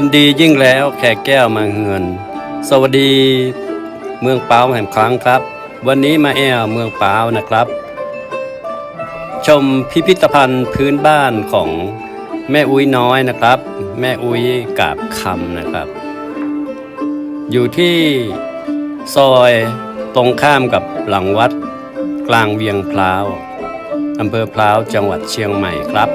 ยินดียิ่งแล้วแขกแก้วมาเฮือน สวัสดี เมืองเปาแห่งครั้งครับ วันนี้มาแอวเมืองเปานะครับ ชมพิพิธภัณฑ์พื้นบ้านของแม่อุ้ยน้อยนะครับ แม่อุ้ยกาบคำนะครับ อยู่ที่ซอยตรงข้ามกับหลังวัด กลางเวียงพล้าวอำเภอพล้าวจังหวัดเชียงใหม่ครับ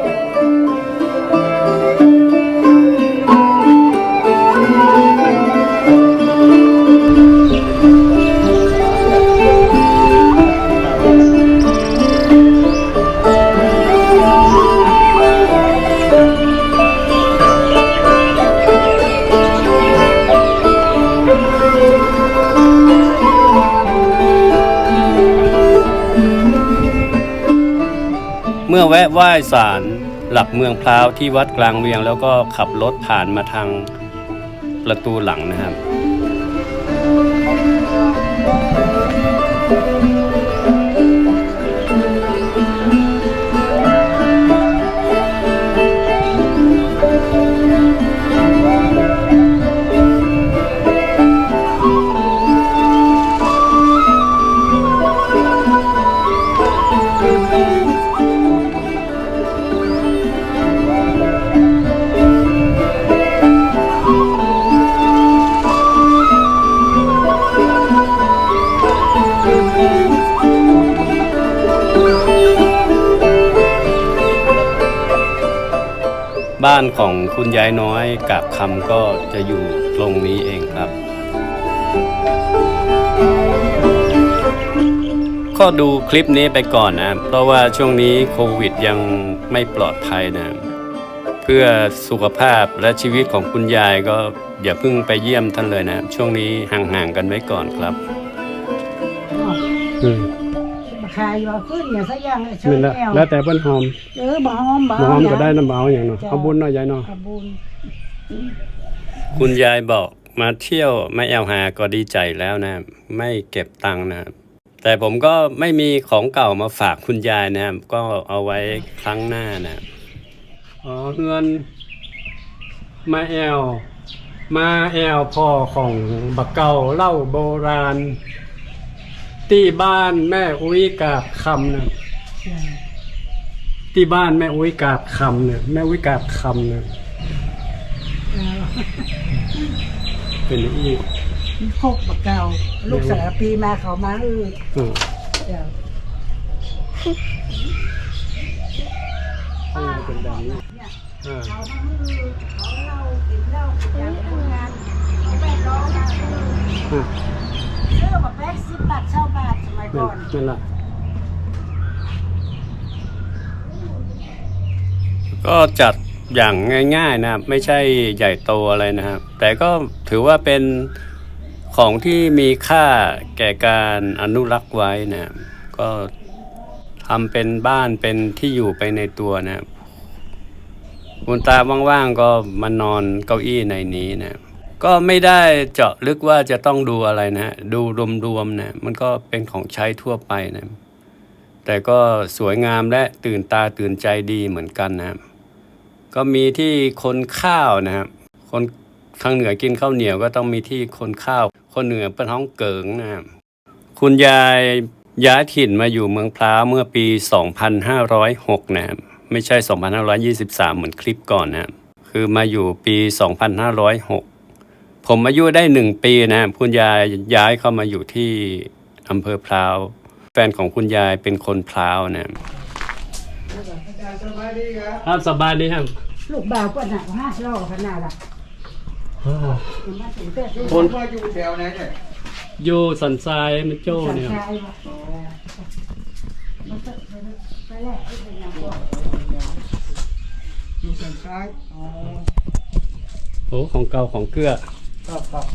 แวะไหว้ศาลหลักเมืองพร้าวที่วัดกลางเวียง แล้วก็ขับรถผ่านมาทางประตูหลังนะครับ บ้านของคุณยายน้อยกับคำก็จะอยู่ตรงนี้เองครับ ก็ดูคลิปนี้ไปก่อนนะ เพราะว่าช่วงนี้โควิดยังไม่ปลอดภัยนะ เพื่อสุขภาพและชีวิตของคุณยายก็อย่าเพิ่งไปเยี่ยมท่านเลยนะ ช่วงนี้ห่างๆกันไว้ก่อนครับ อืม ขายว่าขึ้นอย่างสักอย่างเลยเชินี่ญแหละแก้วแล้วแต่เปิ้นหอมเออบ่หอมบ่หอมก็ได้น้ำเบาอย่างเนาะเอาบุญเนาะยายเนาะขบุญ คุณยายบอกมาเที่ยวไม่แอลหาก็ดีใจแล้วนะ ไม่เก็บตังค์นะแต่ผมก็ไม่มีของเก่ามาฝากคุณยายนะก็เอาไว้ครั้งหน้านะอ๋อเงินมาแอล มาแอลพ่อของบักเก่าเล่าโบราณ ที่บ้านแม่อุ้ยกาบคำนะที่บ้านแม่อุ้ยกาบคำเนี่ยแม่อุ้ยกาบคำเนี่ยเออเป็นอีกพกบักเก่าลูกสาวปีมาเขามาเอออืมเดี๋ยวเออเป็นแบบนี้อ่าเขามาเออเขาเล่ากินเหล้ากินยาเป็นงานเขาแปดร้อยนะเอออ่า เสื้อมาแปดสิบบาทเช่าบาทสมัยนั่ก่นอนนั่นละก็จัดอย่างง่ายๆนะครับ ไม่ใช่ใหญ่โตอะไรนะครับ แต่ก็ถือว่าเป็นของที่มีค่าแก่การอนุรักษ์ไว้นะครับก็ทำเป็นบ้านเป็นที่อยู่ไปในตัวนะครับคุณตาว่างๆก็มานอนเก้าอี้ในนี้นะครับ ก็ไม่ได้เจาะลึกว่าจะต้องดูอะไรนะฮะดูรวมๆนะมันก็เป็นของใช้ทั่วไปนะ แต่ก็สวยงามและตื่นตาตื่นใจดีเหมือนกันนะครับก็มีที่คนข้าวนะครับ คนทางเหนือกินข้าวเหนียวก็ต้องมีที่คนข้าว คนเหนือเป็นท้องเกิงนะครับคุณยายย้ายถิ่นมาอยู่เมืองพร้าเมื่อปี 2506 นะครับไม่ใช่ 2523 เหมือนคลิปก่อนนะครับคือมาอยู่ปี 2506 ผมอายุได้หนึ่งปีนะครับคุณยายย้ายเข้ามาอยู่ที่อำเภอพร้าว แฟนของคุณยายเป็นคนพร้าวนะครับครับสบายดีครับลูกบ่าวก็หนักห้าเล่าขนาดละมันมาถึงเต้นคนว่าอยู่แถวไหนเนี่ยอยู่สันทรายมันโจ้สันเนี่ยชายว่ะมันจะไปแรกที่เป็นอย่างพวกอยู่ทางซ้ายอ๋อโอ้ของเก่าของเกลือ ครับครับ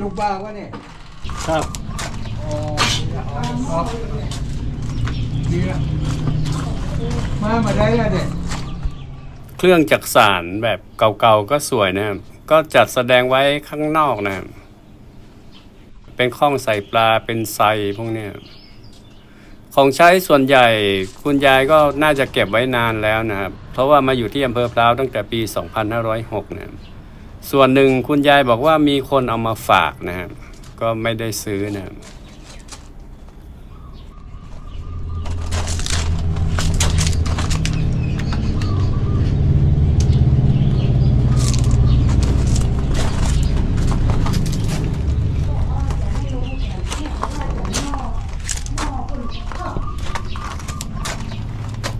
ลูกบ้าวะเนี่ย ครับอ๋อครับดีละมามาได้แล้วเนี่ย เครื่องจักสานแบบเก่าๆก็สวยนะครับ ก็จัดแสดงไว้ข้างนอกนะครับเป็นข้องใส่ปลาเป็นไซพวกเนี้ยของใช้ส่วนใหญ่คุณยายก็น่าจะเก็บไว้นานแล้วนะครับ เพราะว่ามาอยู่ที่อำเภอพร้าวตั้งแต่ปี 2506 นะครับ ส่วนหนึ่งคุณยายบอกว่ามีคนเอามาฝากนะครับ ก็ไม่ได้ซื้อนะครับ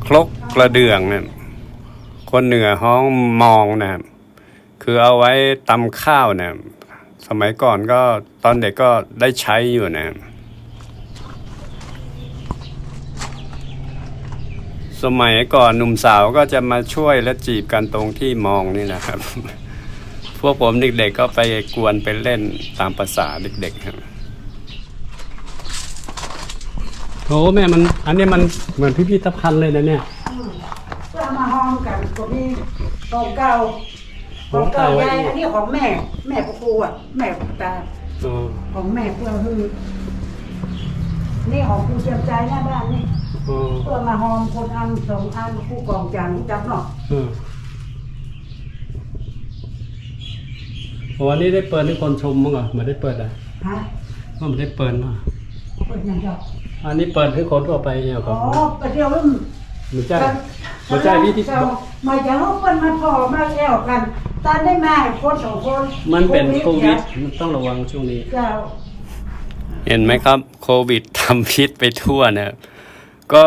ครกกระเดื่องเนี่ยคนเหนือห้องมองนะครับ คือเอาไว้ตำข้าวเนี่ยสมัยก่อนก็ตอนเด็กก็ได้ใช้อยู่นะสมัยก่อนหนุ่มสาวก็จะมาช่วยและจีบกันตรงที่มองนี่นะครับ พวกผมเด็กๆก็ไปกวนไปเล่นตามภาษาเด็กๆครับโอ้แม่มันอันนี้มันเหมือนพิพิธภัณฑ์เลยนะเนี่ยเพื่อมาห้องกันก็มีของเก่า ของเก่าของเก่ายายอันนี้ของแม่ แม่ปะครูอะ แม่ปะตา อ๋อของแม่เพื่อคือนี่ของครูเจียมใจหน้าบ้านนี่อ๋อเพื่อมาหอมคนอันสองอันคู่กองจานจับเนาะเออโอ้อันนี้ได้เปิดให้คนชมมั้งเหรอไม่ได้เปิดอะฮะว่าไม่ได้เปิดมาเปิดยังไงอันนี้เปิดให้คนทั่วไปเนี่ยคอ๋รัอบไปเที่ยวรุ่นหรือใช่หรือใช่พี่ที่มาจากห้องเปิ้นมาพอมาแอวกัน ตานได้มาคนสองคนมันเป็นโควิดมันต้องระวังช่วงนี้ เจ้าเห็นไหมครับโควิดทำพิษไปทั่วนะครับก็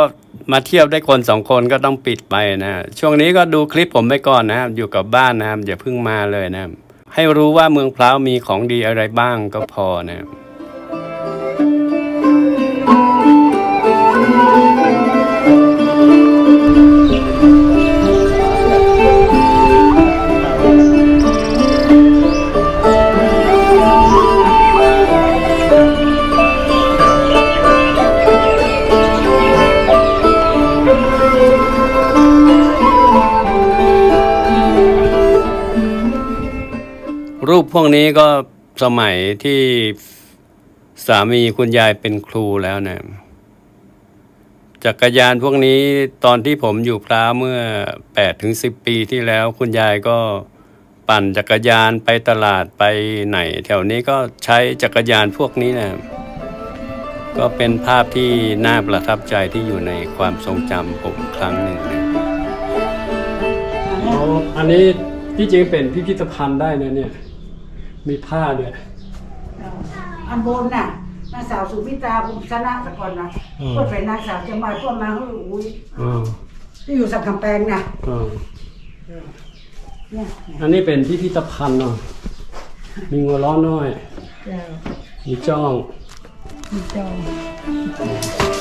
มาเที่ยวได้คนสองคนก็ต้องปิดไปนะช่วงนี้ก็ดูคลิปผมไปก่อนนะครับอยู่กับบ้านนะครับอย่าเพิ่งมาเลยนะครับให้รู้ว่าเมืองพร้าวมีของดีอะไรบ้างก็พอนะครับ รูปพวกนี้ก็สมัยที่สามีคุณยายเป็นครูแล้วนะจักรยานพวกนี้ตอนที่ผมอยู่พร้าเมื่อแปดถึงสิบปีที่แล้ว คุณยายก็ปั่นจักรยานไปตลาดไปไหน แถวนี้ก็ใช้จักรยานพวกนี้นะก็เป็นภาพที่น่าประทับใจที่อยู่ในความทรงจำผมครั้งหนึ่งนะอันนี้ที่จริงเป็นพิพิธภัณฑ์ได้นะเนี่ย มีผ้าด้วยอันบนน่ะนางสาวสุมิตราภูมิชนะสกอนนะอืมเพื่อนเป็นนางสาวจะมาเพื่อนมาเฮ้ยอุ้ยอ่าที่อยู่สักกำแพงน่ะอ่าเนี่ยอันนี้เป็นพิพิธภัณฑ์เนาะมีงัวล้อน้อย เจ้ามีจ้อง มีจอง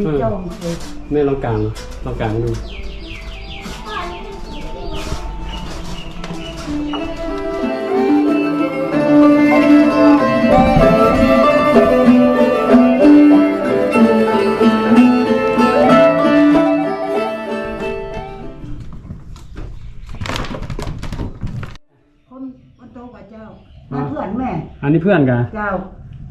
มีจองเลยไม่ลองกลางลองกลางดูคนคนโตกว่าเจ้ามาเพื่อนแม่ อันนี้เพื่อนกันเจ้า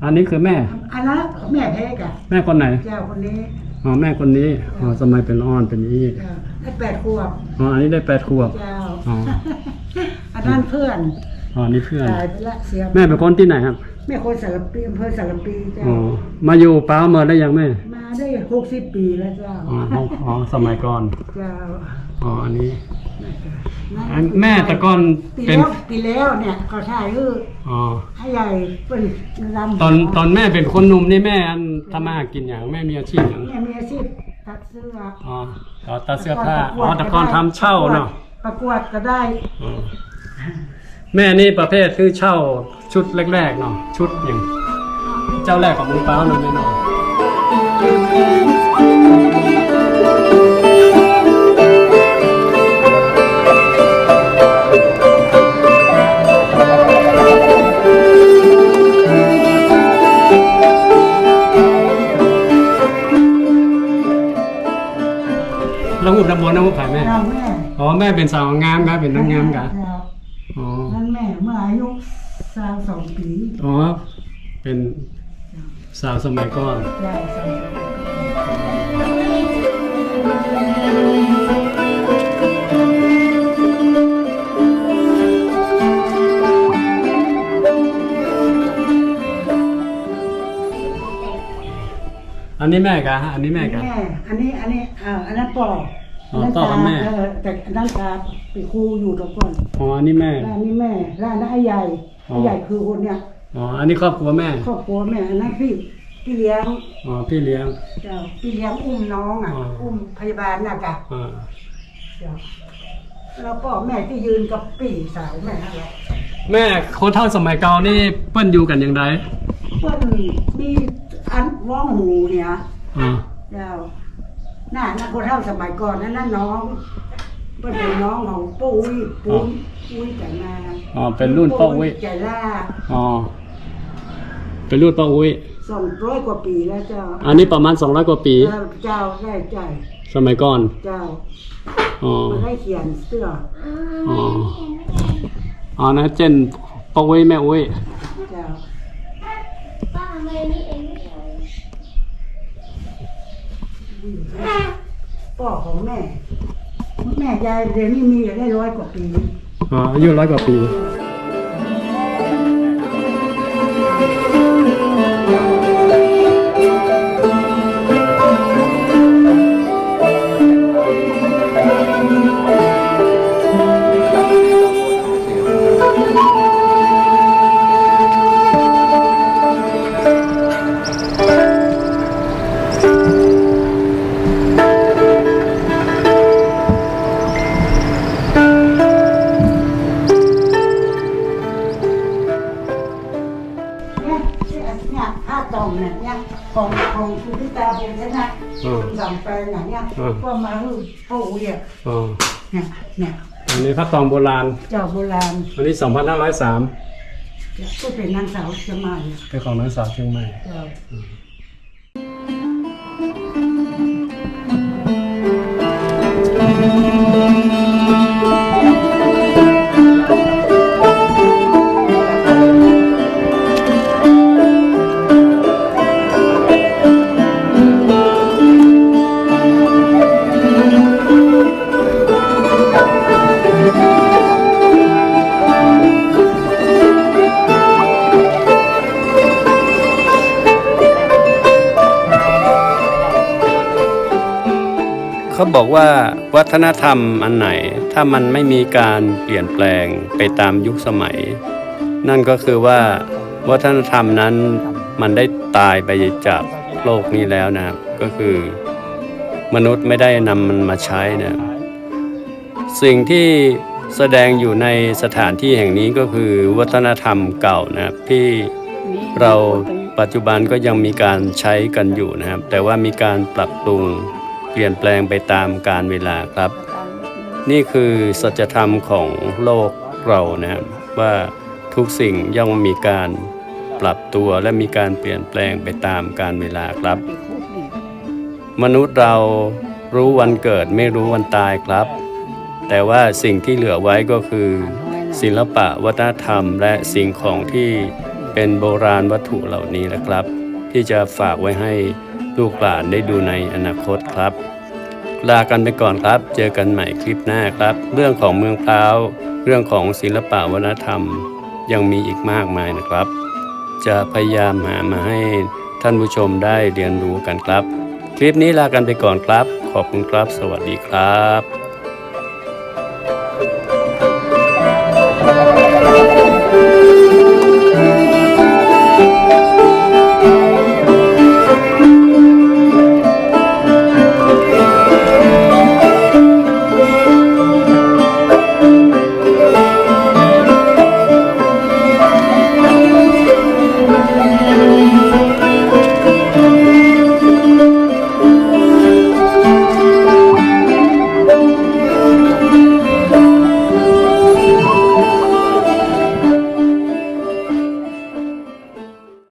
อันนี้คือแม่ อันนั้นแม่เพกอะแม่คนไหนเจ้าคนนี้อ๋อแม่คนนี้อ๋อสมัยเป็นอ้อนเป็นอีเจ้าได้แปดขวบอ๋ออันนี้ได้แปดขวบเจ้าอ๋ออันนั้นเพื่อนอ๋อนี่เพื่อนตายไปละเสียแม่เป็นคนที่ไหนครับแม่คนสารปีอำเภอสารปีเจ้าอ๋อมาอยู่ป้าเมื่อได้ยังแม่มาได้หกสิบปีแล้วเจ้าอ๋ออ๋ออ๋อสมัยก่อนเจ้าอ๋ออันนี้ อันแม่แต่ก่อนปีเป็น แล้วปีแล้วเนี่ยเขาถ่ายคืออ๋อ ให้ใหญ่เป็นลำตอนตอนแม่เป็นคนหนุ่มนี่แม่อันทำมาหากินอย่างแม่มีอาชีพอย่างแม่มีอาชีพตัดเสื้ออ๋ออ๋อตัดเสื้อผ้าอ๋อแต่ก่อนทำเช่าเนาะประกวดก็ได้อ๋อแม่นี่ประเภทคือเช่าชุดแรกๆเนาะชุดอย่างเจ้าแรกของมึงเป้าเนาะแม่เนาะ แล้วอุดมบนน้ำมุกไผ่แม่เราแม่อ๋อแม่เป็นสาวงามครับเป็นนางงามกันเจ้าอ๋อนั่นแม่เมื่ออายุสาวสองปีอ๋อเป็นสาวสมัยก่อนเจ้าสองปีอันนี้แม่กะอันนี้แม่กะแม่อันนี้อันนี้อ่าอันนั้นปอ อ๋อต่อกับแม่เออแต่อันนั้นตาไปครูอยู่ตรงก่อนอ๋ออันนี้แม่แล้วอันนี้แม่แล้วอันนั้นไอ้ใหญ่อ๋อ ไอ้ใหญ่คือคนเนี่ยอ๋ออันนี้ครอบครัวแม่ ครอบครัวแม่อันนั้นพี่พี่เลี้ยงอ๋อพี่เลี้ยง เจ้าพี่เลี้ยงอุ้มน้องอะ อ๋ออุ้ อุ้มพยาบาลน่ะจ้ะอ่าเจ้าแล้วก็แม่ที่ยืนกับปี่สาวแม่นั่นแหละแม่คนเท่าสมัยเก่านี่เปิ้นอยู่กันอย่างไรเพิ่นมีอันว่องหูเนี่ย อ๋อเจ้า น่านักคนเท่าสมัยก่อนนั่นน่ะน้องเพิ่นเป็นน้องของปุ้ยปุ้ยปุ้ยแต่มาอ๋อเป็นรุ่นป้าอุ้ยใจล่าอ๋อเป็นรุ่นป้าอุ้ยสองร้อยกว่าปีแล้วเจ้า อันนี้ประมาณ200กว่าปี เจ้าได้ใจสมัยก่อน เจ้าอ๋อมาได้เขียนเสื้ออ๋ออ๋อนะเจนป้าอุ้ยแม่อุ้ยเจ้าป้าทำไมนี่เองไม่เอา พ่อของแม่ แม่ยายเดี๋ยวนี้มีได้ร้อยกว่าปี อ๋ออายุร้อยกว่าปี อ๋อเนี่ยเนี่ยอันนี้พระตองโบราณ เจ้าโบราณอันนี้ 2503 ก็เป็นนางสาวจะมาเนี่ยเป็นของนักศึกษาเชียงใหม่ เจ้า เขาบอกว่าวัฒนธรรมอันไหน ถ้ามันไม่มีการเปลี่ยนแปลงไปตามยุคสมัย นั่นก็คือว่าวัฒนธรรมนั้นมันได้ตายไปจากโลกนี้แล้วนะครับ ก็คือ มนุษย์ไม่ได้นำมันมาใช้นะสิ่งที่แสดงอยู่ในสถานที่แห่งนี้ก็คือวัฒนธรรมเก่านะครับที่เราปัจจุบันก็ยังมีการใช้กันอยู่นะครับ แต่ว่ามีการปรับปรุง เปลี่ยนแปลงไปตามกาลเวลาครับ นี่คือสัจธรรมของโลกเรานะครับว่าทุกสิ่งย่อมมีการปรับตัวและมีการเปลี่ยนแปลงไปตามกาลเวลาครับ มนุษย์เรารู้วันเกิดไม่รู้วันตายครับ แต่ว่าสิ่งที่เหลือไว้ก็คือ ศิลปะวัฒนธรรม และสิ่งของที่เป็นโบราณวัตถุเหล่านี้นะครับ ที่จะฝากไว้ให้ ลูกหลานได้ดูในอนาคตครับ ลากันไปก่อนครับ เจอกันใหม่คลิปหน้าครับ เรื่องของเมืองพร้าว เรื่องของศิลปะวัฒนธรรม ยังมีอีกมากมายนะครับ จะพยายามหามาให้ท่านผู้ชมได้เรียนรู้กันครับ คลิปนี้ลากันไปก่อนครับ ขอบคุณครับ สวัสดีครับ